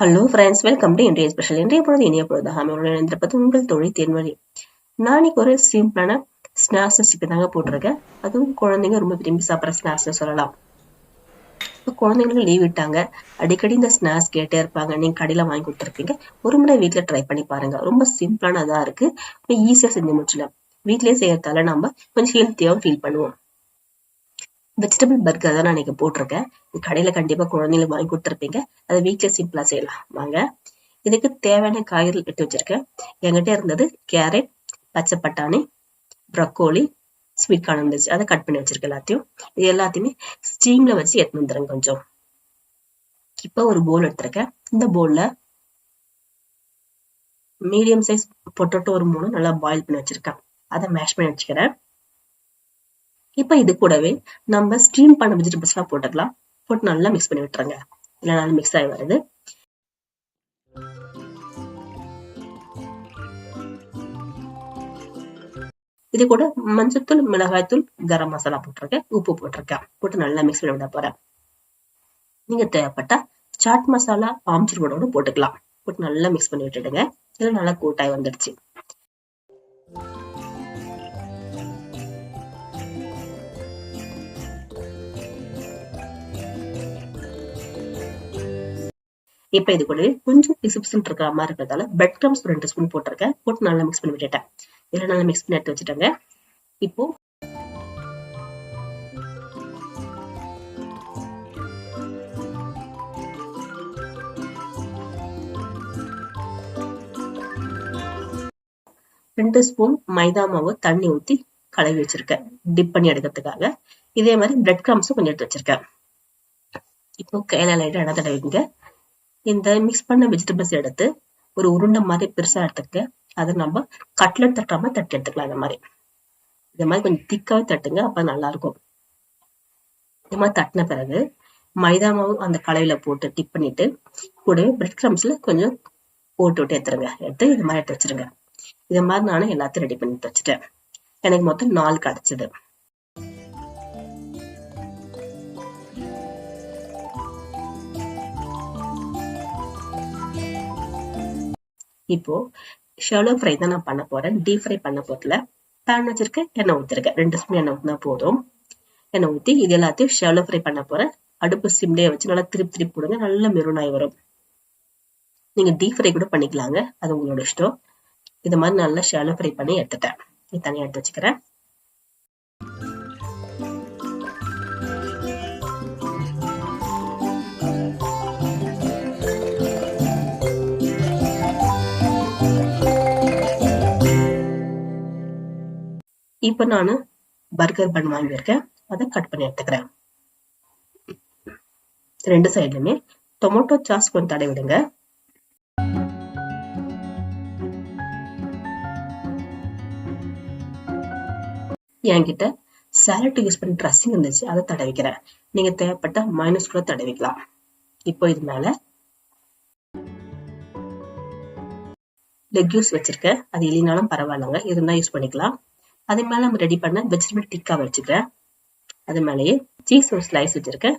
Hello friends welcome to இன்றைய special இன்றைய பொழுது இனிய பொழுது ஆமையோட இணைந்திருப்பது உங்கள் தொழில் தேன்வழி நாளைக்கு ஒரு சிம்பிளான ஸ்நாக்ஸ் ரெசிபி தாங்க போட்டிருக்கேன். அதுவும் குழந்தைங்க ரொம்ப விரும்பி சாப்பிட்ற ஸ்நாக்ஸ் சொல்லலாம். இப்போ குழந்தைங்களுக்கு லீவ் விட்டாங்க. அடிக்கடி இந்த ஸ்நாக்ஸ் கேட்டே இருப்பாங்க. நீங்க கடையில வாங்கி கொடுத்துருப்பீங்க. ஒரு முறை வீட்டில் ட்ரை பண்ணி பாருங்க. ரொம்ப சிம்பிளானதாக இருக்கு. ஈஸியாக ஈஸியா செஞ்சு முடிச்சிடலாம். வீட்லயே செய்யறதால நம்ம கொஞ்சம் ஹெல்த்தியாகவும் ஃபீல் பண்ணுவோம். வெஜிடபிள் பர்கர் தான் நான் இன்னைக்கு போட்டிருக்கேன். இது கண்டிப்பாக கண்டிப்பா குழந்தைங்களுக்கு வாங்கி கொடுத்துருப்பீங்க. அதை வீட்டில் சிம்பிளாக செய்யலாம். வாங்க. இதுக்கு தேவையான காய்கறிகள் எடுத்து வச்சிருக்கேன். என்கிட்ட இருந்தது கேரட் பச்சை பட்டாணி ப்ரக்கோலி ஸ்வீட் கார்ன் இருந்துச்சு அதை கட் பண்ணி வச்சிருக்கேன் எல்லாத்தையும். இது எல்லாத்தையுமே ஸ்டீம்ல வச்சு எடுத்து வந்துடுறேன் கொஞ்சம். இப்போ ஒரு போல் எடுத்திருக்கேன். இந்த போல்ல மீடியம் சைஸ் பொட்டோட்டோ ஒரு மூணு நல்லா பாயில் பண்ணி வச்சிருக்கேன். அதை மேஷ் பண்ணி வச்சுக்கிறேன். இப்போ இது கூடவே நம்ம ஸ்டீம் பண்ண வெஜிடபிள்ஸ் எல்லாம் போட்டுக்கலாம். போட்டு நல்லா மிக்ஸ் பண்ணி விட்டுருங்க. இல்லை நல்லா மிக்ஸ் ஆகி வருது. இது கூட மஞ்சத்தூள் மிளகாய்த்தூள் கரம் மசாலா போட்டிருக்கேன். உப்பு போட்டிருக்கேன். போட்டு நல்லா மிக்ஸ் பண்ணி விட போறேன். நீங்க தேவைப்பட்டா சாட் மசாலா ஆம்ச்சூர் கூட போட்டுக்கலாம். போட்டு நல்லா மிக்ஸ் பண்ணி விட்டுடுங்க. இதெல்லாம் நல்லா கூட்டாய் வந்துடுச்சு. இப்ப இது கூட கொஞ்சம் பிசுபிசுன்னு இருக்கிற மாதிரி இருக்கிறதால பிரெட் கிரம்ஸ் ரெண்டு ஸ்பூன் போட்டிருக்கேன். போட்டு நல்லா மிக்ஸ் பண்ணி விட்டுட்டேன். இதெல்லாம் நல்லா மிக்ஸ் பண்ணி எடுத்து வச்சுட்டேங்க. இப்போ ரெண்டு ஸ்பூன் மைதா மாவு தண்ணி ஊத்தி கலவி வச்சிருக்கேன். டிப் பண்ணி எடுக்கிறதுக்காக. இதே மாதிரி பிரெட் கிரம்ஸும் கொஞ்சம் எடுத்து வச்சிருக்கேன். இப்போ கையில லைட்டா இடம் தடவிங்க இந்த மிக்ஸ் பண்ண வெஜிடபிள்ஸ் எடுத்து ஒரு உருண்டை மாதிரி பெருசா எடுத்துக்க அதை நம்ம கட்லட் தட்டாம தட்டி எடுத்துக்கலாம் இந்த மாதிரி. இந்த மாதிரி கொஞ்சம் திக்காவே தட்டுங்க அப்ப நல்லா இருக்கும் இந்த மாதிரி தட்டின பிறகு மைதா மாவு அந்த கலவையில போட்டு டிப் பண்ணிட்டு கூடவே பிரெட் கிரம்ஸ்ல கொஞ்சம் போட்டு விட்டு எடுத்துருங்க. எடுத்து இது மாதிரி எடுத்து வச்சிருங்க. இது மாதிரி நானும் எல்லாத்தையும் ரெடி பண்ணி வச்சுட்டேன். எனக்கு மொத்தம் நாலு கிடைச்சது. இப்போ ஷெலோ ஃப்ரை தான் நான் பண்ண போறேன். டீப் ஃப்ரை பண்ண போறதுல பேன் வச்சிருக்கேன் எண்ணெய் ஊத்திருக்கேன் ரெண்டு ஸ்பூன் எண்ணெய் ஊத்தினா போதும். எண்ணெய் ஊத்தி இது எல்லாத்தையும் ஷெலோ ஃப்ரை பண்ண போறேன். அடுப்பு சிம்லேயே வச்சு நல்லா திருப்பி திருப்பி போடுங்க. நல்ல மெரூனாய் வரும். நீங்க டீப் ஃப்ரை கூட பண்ணிக்கலாங்க. அது உங்களோட இஷ்டம். இது மாதிரி நல்லா ஷெலோ ஃப்ரை பண்ணி எடுத்துட்டேன். தனியாக எடுத்து வச்சுக்கிறேன். இப்ப நான் பர்கர் பன் வாங்கியிருக்கேன் அதை கட் பண்ணி எடுத்துக்கிறேன். ரெண்டு சைட்லயுமே டொமேட்டோ சாஸ் கொஞ்சம் தடை விடுங்க. என்கிட்ட சாலட் யூஸ் பண்ணி ட்ரெஸ்ஸிங் இருந்துச்சு. அதை தடவிக்கிறேன் நீங்க தேவைப்பட்ட மைனஸ் கூட தடவிக்கலாம். இப்போ இது மேல லெக்யூஸ் வச்சிருக்கேன். அது இல்லைனாலும் பரவாயில்லங்க. இருந்தா யூஸ் பண்ணிக்கலாம். அதே மேல நம்ம ரெடி பண்ண வெஜிடபிள் டிக்கா வச்சுக்கிறேன். அது மேலேயே சீஸ் ஒரு ஸ்லைஸ் வச்சிருக்கேன்.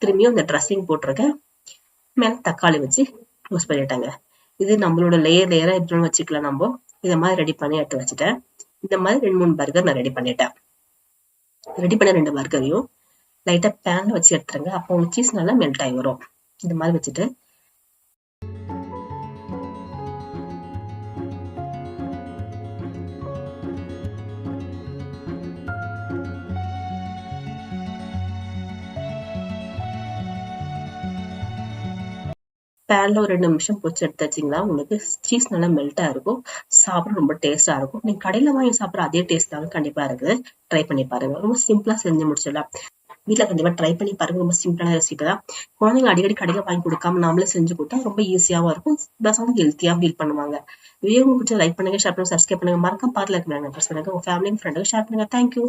திரும்பியும் இந்த ட்ரெஸ்ஸிங் போட்டிருக்கேன். மேல தக்காளி வச்சு க்ளோஸ் பண்ணிட்டாங்க. இது நம்மளோட லேயர் லேயரா எப்படி வச்சுக்கலாம் நம்ம. இதை மாதிரி ரெடி பண்ணி எடுத்து வச்சுட்டேன். இந்த மாதிரி ரெண்டு மூணு பர்கர் நான் ரெடி பண்ணிட்டேன். ரெடி பண்ண ரெண்டு பர்கரையும் லைட்டா பேன்ல வச்சு எடுத்துருங்க. அப்போ சீஸ் நல்லா மெல்ட் ஆகி வரும். இந்த மாதிரி வச்சுட்டு பேனில் ஒரு ரெண்டு நிமிஷம் பொச்சு எடுத்து வச்சிங்களா? உங்களுக்கு சீஸ் நல்லா மெல்ட்டா இருக்கும். சாப்பிட ரொம்ப டேஸ்டா இருக்கும். நீங்க கடையில வாங்கி சாப்பிட்ற அதே டேஸ்ட் தாங்க கண்டிப்பா இருக்குது. ட்ரை பண்ணி பாருங்க. ரொம்ப சிம்பிளா செஞ்சு முடிச்சிடலாம். வீட்டில் கண்டிப்பா ட்ரை பண்ணி பாருங்க. ரொம்ப சிம்பிளான ரெசிபி தான். குழந்தைங்க அடிக்கடி கடையில வாங்கி கொடுக்காம நாமளே செஞ்சு கொடுத்தா ரொம்ப ஈஸியாவும் இருக்கும். ப்ளஸ் வந்து ஹெல்த்தியா ஃபீல் பண்ணுவாங்க. வீடியோ பிடிச்ச லைக் பண்ணுங்க ஷேர் பண்ணுங்க சப்ஸ்கிரைப் பண்ணுங்க. மறக்காம பார்த்துல இருக்க பண்ணுங்க. உங்க ஃபேமிலி ஃப்ரெண்டுக்கு ஷேர் பண்ணுங்க. தேங்க்யூ